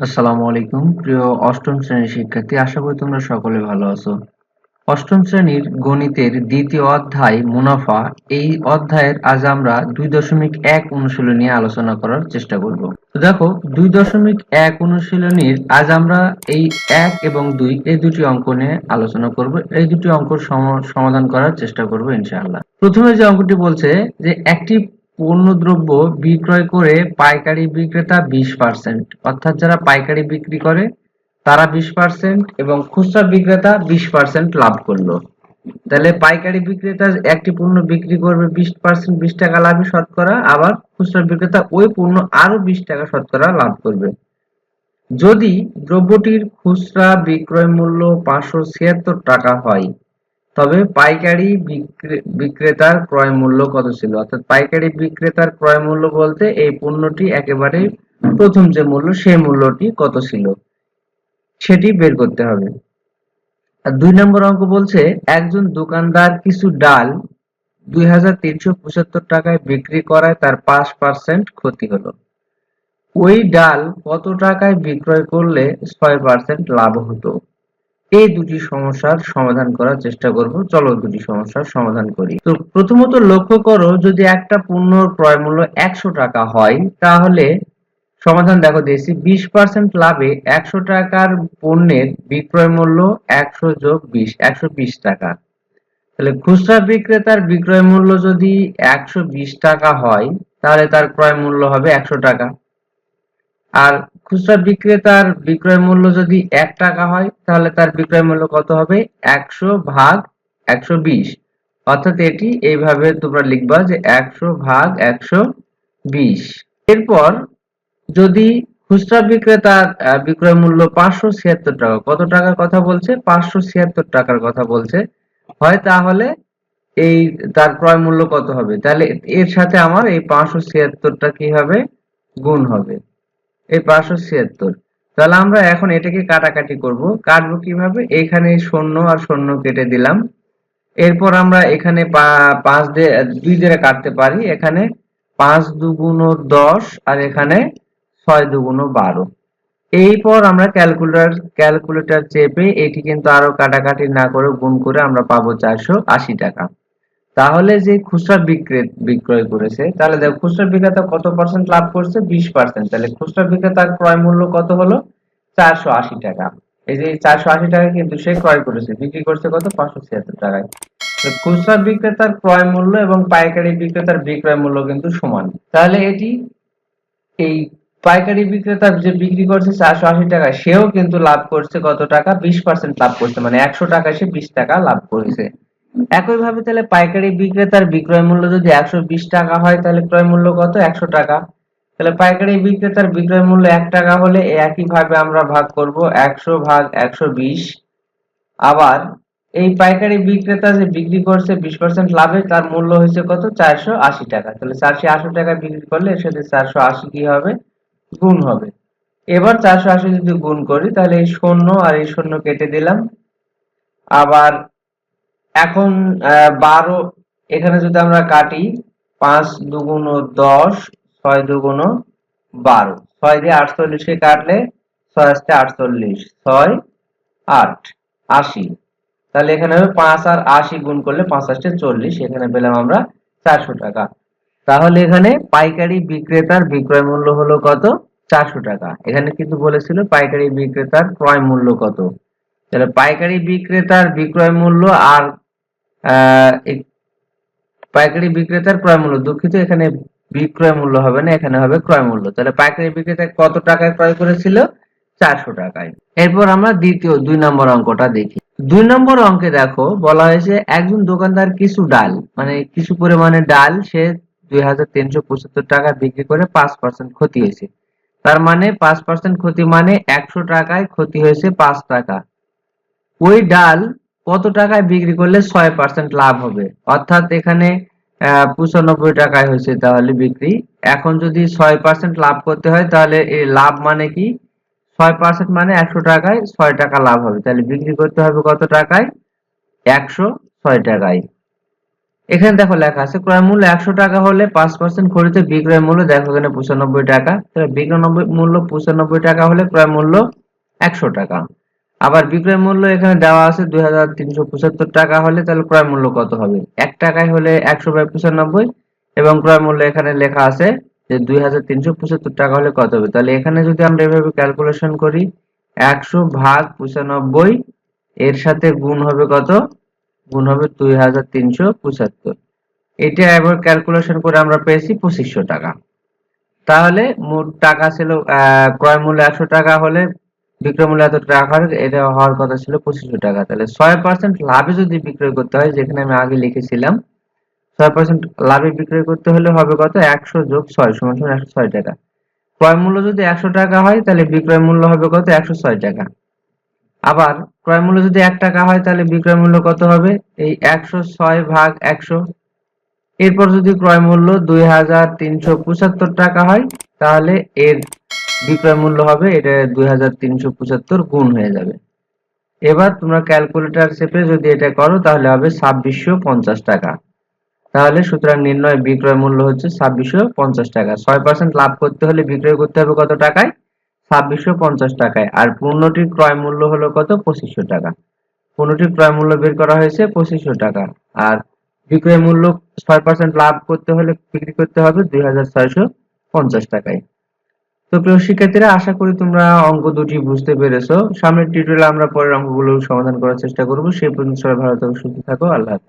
আসসালামু আলাইকুম। প্রিয় অষ্টম শ্রেণির শিক্ষার্থী, আশা করি তোমরা সকলে ভালো আছো। অষ্টম শ্রেণির গণিতের দ্বিতীয় অধ্যায় মুনাফা, এই অধ্যায়ের আজ আমরা দুই দশমিক এক অনুশীলনী আলোচনা করার চেষ্টা করব। দেখো, দুই দশমিক এক অনুশীলনীর আজ আমরা এই এক এবং দুই, এই দুটি অঙ্ক নিয়ে আলোচনা করব। এই দুটি অঙ্ক সমাধান করার চেষ্টা করব ইনশাআল্লাহ। প্রথমে যে অঙ্কটি বলছে যে একটি পণ্যদ্রব্য বিক্রয় করে পাইকারি বিক্রেতা বিশ পার্সেন্ট। অর্থাৎ যারা পাইকারি বিক্রি করে, তারা বিশ পার্সেন্ট এবং খুচরা বিক্রেতা বিশ পার্সেন্ট লাভ করল। তাহলে পাইকারি বিক্রেতা একটি পণ্য বিক্রি করবে বিশ পার্সেন্ট, বিশ টাকা লাভে শতকরা, আবার খুচরা বিক্রেতা ওই পণ্য আরও বিশ টাকা শতকরা লাভ করবে। যদি দ্রব্যটির খুচরা বিক্রয় মূল্য পাঁচশো ছিয়াত্তর টাকা হয় তবে পাইকারি বিক্রেতার ক্রয় মূল্য কত ছিল? অর্থাৎ পাইকারি বিক্রেতার ক্রয় মূল্য বলতে এই পণ্যটি একেবারে প্রথম যে মূল্য, সেই মূল্যটি কত ছিল? সেটি বের করতে হবে। আর দুই নম্বর অঙ্ক বলছে, একজন দোকানদার কিছু ডাল দুই হাজার তিনশো পঁচাত্তর টাকায় বিক্রি করায় তার পাঁচ পার্সেন্ট ক্ষতি হলো। ওই ডাল কত টাকায় বিক্রয় করলে ছয় পার্সেন্ট লাভ হতো? এই দুটি সমস্যার সমাধান করার চেষ্টা করব। চলো দুটি সমস্যার সমাধান করি। তো প্রথমত লক্ষ্য করো, যদি একটা পণ্যর ক্রয় মূল্য একশো টাকা হয়, তাহলে সমাধান দেখো দিয়েছি, বিশ পার্সেন্ট লাভে একশো টাকার পণ্যের বিক্রয় মূল্য একশো যোগ বিশ, একশো বিশ টাকা। তাহলে খুচরা বিক্রেতার বিক্রয় মূল্য যদি একশো বিশ টাকা হয়, তাহলে তার ক্রয় মূল্য হবে একশো টাকা। আর খুচরা বিক্রেতার বিক্রয় মূল্য যদি এক টাকা হয়, তাহলে তার বিক্রয় মূল্য কত হবে? একশো ভাগ একশো বিশ। অর্থাৎ এটি এইভাবে তোমরা লিখবা যে একশো ভাগ একশো বিশ। এরপর যদি খুচরা বিক্রেতার বিক্রয় মূল্য পাঁচশো ছিয়াত্তর টাকা, কত টাকার কথা বলছে? পাঁচশো ছিয়াত্তর টাকার কথা বলছে। হয় তাহলে এই, তার ক্রয় মূল্য কত হবে? তাহলে এর সাথে আমার এই পাঁচশো ছিয়াত্তরটা কি হবে? গুণ হবে। এই পাঁচশো ছিয়াত্তর। তাহলে আমরা এখন এটাকে কাটাকাটি করব। কাটবো কীভাবে? এখানে শূন্য আর শূন্য কেটে দিলাম। এরপর আমরা এখানে পাঁচ দুই দিয়ে কাটতে পারি। এখানে পাঁচ দুগুণ দশ আর এখানে ছয় দুগুণ বারো। এরপর আমরা ক্যালকুলেটর ক্যালকুলেটর চেপে এটি কিন্তু আরও কাটাকাটি না করে গুণ করে আমরা পাবো চারশো আশি টাকা। তাহলে যে খুচরা বিক্রেত বিক্রয় করেছে, তাহলে দেখো খুচরা বিক্রেতা কত পার্সেন্ট লাভ করছে? বিশ পার্সেন্ট তাহলে খুচরা বিক্রেতার ক্রয় মূল্য কত হলো? চারশো আশি টাকা। এই যে চারশো আশি টাকা কিন্তু সে ক্রয় করেছে। বিক্রি করছে কত? পাঁচশো ছিয়াত্তর টাকায়। খুচরা বিক্রেতার ক্রয় মূল্য এবং পাইকারি বিক্রেতার বিক্রয় মূল্য কিন্তু সমান। তাহলে এটি এই পাইকারি বিক্রেতা যে বিক্রি করছে চারশো আশি টাকা, সেও কিন্তু লাভ করছে কত টাকা? বিশ পার্সেন্ট লাভ করছে। মানে একশো টাকা সে বিশ টাকা লাভ করেছে। একইভাবে তাহলে পাইকারি বিক্রেতার বিক্রয় মূল্য যদি একশো বিশ টাকা হয়, তাহলে ক্রয় মূল্য কত? একশো টাকা। তাহলে পাইকারি বিক্রেতার বিক্রয় মূল্য এক টাকা হলে একইভাবে আমরা ভাগ করব একশো ভাগ একশো বিশ। আবার এই পাইকারি বিক্রেতা যে বিক্রি করছে বিশ পার্সেন্ট লাভে, তার মূল্য হয়েছে কত? চারশো আশি টাকা। তাহলে চারশো আশি টাকা বিক্রি করলে এর সাথে চারশো আশি কি হবে? গুণ হবে। এবার চারশো আশি যদি গুণ করি, তাহলে এই শূন্য আর এই শূন্য কেটে দিলাম। আবার এখন বারো, এখানে যদি আমরা কাটি, পাঁচ দুগুণ দশ, ছয় দুগুণ বারো। ছয় দিয়ে আটচল্লিশকে কাটলে ছয় আসতে আটচল্লিশ। ছয়, আট, আশি। তাহলে এখানে হবে পাঁচ আর আশি গুণ করলে পাঁচ আসতে চল্লিশ। এখানে পেলাম আমরা চারশো টাকা। তাহলে এখানে পাইকারি বিক্রেতার বিক্রয় মূল্য হলো কত? চারশো টাকা। এখানে কিন্তু বলেছিল পাইকারি বিক্রেতার ক্রয় মূল্য কত? তাহলে পাইকারি বিক্রেতার বিক্রয় মূল্য আর পাইকারি বিক্রেতার ক্রয় মূল্য, দুঃখিত, এখানে বিক্রয় মূল্য হবে না, এখানে হবে ক্রয় মূল্য। তাহলে পাইকারি বিক্রেতা কত টাকায় ক্রয় করেছিল? চারশো টাকায়। এরপর আমরা দ্বিতীয়, দুই নম্বর অঙ্কটা দেখি। দুই নম্বর অঙ্কে দেখো, বলা হয়েছে একজন দোকানদার কিছু ডাল মানে কিছু পরিমাণে ডাল সে দুই হাজার তিনশো পঁচাত্তর টাকা বিক্রি করে পাঁচ পার্সেন্ট ক্ষতি হয়েছে। তার মানে পাঁচ পার্সেন্ট ক্ষতি মানে একশো টাকায় ক্ষতি হয়েছে পাঁচ টাকা। ওই ডাল কত টাকায় বিক্রি করলে ছয় পার্সেন্ট লাভ হবে? অর্থাৎ এখানে পঁচানব্বই টাকায় হয়েছে তাহলে বিক্রি। এখন যদি ছয় পার্সেন্ট লাভ করতে হয়, তাহলে এই লাভ মানে কি? ছয় পার্সেন্ট মানে একশো টাকায় ছয় টাকা লাভ হবে। তাহলে বিক্রি করতে হবে কত টাকায়? একশো ছয় টাকায়। এখানে দেখো লেখা আছে, ক্রয় মূল্য একশো টাকা হলে পাঁচ পার্সেন্ট খরিদে বিক্রয় মূল্য, দেখো এখানে পঁচানব্বই টাকা। বিক্রয় মূল্য পঁচানব্বই টাকা হলে ক্রয় মূল্য একশো টাকা। আবার বিক্রয় মূল্য এখানে দেওয়া আছে দুই হাজার তিনশো পঁচাত্তর টাকা হলে তাহলে ক্রয় মূল্য কত হবে? এক টাকায় হলে একশো বাই পঁচানব্বই এবং ক্রয় মূল্য এখানে লেখা আছে যে দুই হাজার তিনশো পঁচাত্তর টাকা হলে কত হবে? তাহলে এখানে যদি আমরা এভাবে ক্যালকুলেশন করি, একশো ভাগ পঁচানব্বই এর সাথে গুণ হবে কত? গুণ হবে দুই হাজার তিনশো পঁচাত্তর। এটা এবার ক্যালকুলেশন করে আমরা পেয়েছি পঁচিশশো টাকা। তাহলে মোট টাকা ছিল ক্রয় মূল্য একশো টাকা হলে বিক্রয় মূল্য এত টাকা হলে এটা হওয়ার কথা ছিল পঁচিশশো টাকা। তাহলে ছয় পার্সেন্ট লাভে যদি বিক্রয় করতে হয়, যেখানে আমি আগে লিখেছিলাম, ছয় পার্সেন্ট লাভে বিক্রয় করতে হলে হবে কত? একশো যোগ ছয়, সমান সমান একশো ছয় টাকা। ক্রয় মূল্য যদি একশো টাকা হয়, তাহলে বিক্রয় মূল্য হবে কত? একশো ছয় টাকা। আবার ক্রয় মূল্য যদি এক টাকা হয়, তাহলে বিক্রয় মূল্য কত হবে? এই একশো ছয় ভাগ একশো। এরপর যদি ক্রয় মূল্য দুই হাজার তিনশো পঁচাত্তর টাকা হয়, তাহলে এর বিক্রয় মূল্য হবে, এটা দুই হাজার তিনশো পঁচাত্তর গুণ হয়ে যাবে। এবার তোমরা ক্যালকুলেটর চেপে যদি এটা করো, তাহলে হবে ছাব্বিশশো পঞ্চাশ টাকা। তাহলে সুতরাং নির্ণয় বিক্রয় মূল্য হচ্ছে ছাব্বিশশো পঞ্চাশ টাকা। ছয় পার্সেন্ট লাভ করতে হলে বিক্রয় করতে হবে কত টাকায়? ছাব্বিশশো পঞ্চাশ টাকায়। আর পণ্যটির ক্রয় মূল্য হলো কত? পঁচিশশো টাকা। পণ্যটির ক্রয় মূল্য বের করা হয়েছে পঁচিশশো টাকা। আর বিক্রয় মূল্য ছয় পার্সেন্ট লাভ করতে হলে বিক্রি করতে হবে দুই হাজার ছয়শো পঞ্চাশ টাকায়। তো প্রিয় শিক্ষার্থীরা, আশা করি তোমরা অঙ্ক দুটি বুঝতে পেরেছ। সামনের টিউটোরিয়ালে আমরা পরের অঙ্কগুলো সমাধান করার চেষ্টা করব। সেই পর্যন্ত সবাই ভালো থাকো, সুস্থ থাকো। আল্লাহ